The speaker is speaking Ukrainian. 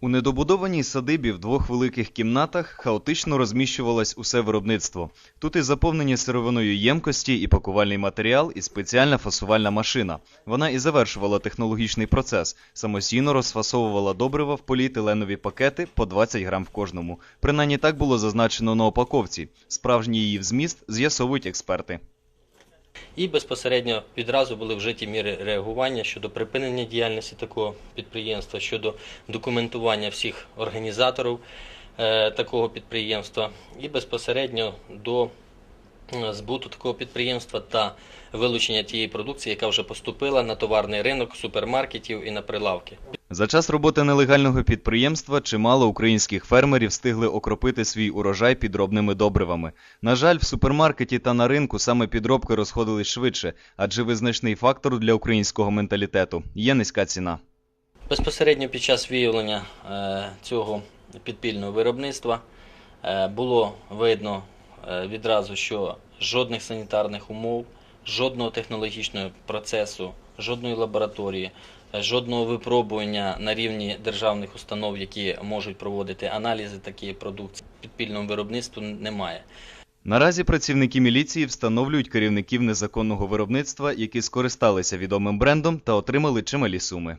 У недобудованій садибі в двох великих кімнатах хаотично розміщувалось усе виробництво. Тут і заповнені сировиною ємкості, і пакувальний матеріал, і спеціальна фасувальна машина. Вона і завершувала технологічний процес, самостійно розфасовувала добрива в поліетиленові пакети по 20 грам в кожному. Принаймні так було зазначено на упаковці. Справжній її зміст з'ясовують експерти. І безпосередньо відразу були вжиті міри реагування щодо припинення діяльності такого підприємства, щодо документування всіх організаторів е, такого підприємства і безпосередньо до збуту такого підприємства та вилучення тієї продукції, яка вже поступила на товарний ринок супермаркетів і на прилавки. За час роботи нелегального підприємства чимало українських фермерів встигли окропити свій урожай підробними добривами. На жаль, в супермаркеті та на ринку саме підробки розходились швидше, адже визначний фактор для українського менталітету є низька ціна. Безпосередньо під час виявлення е, цього підпільного виробництва е, було видно е, відразу, що жодних санітарних умов, жодного технологічного процесу, жодної лабораторії, жодного випробування на рівні державних установ, які можуть проводити аналізи такої продукції, підпільному виробництву немає. Наразі працівники міліції встановлюють керівників незаконного виробництва, які скористалися відомим брендом та отримали чималі суми.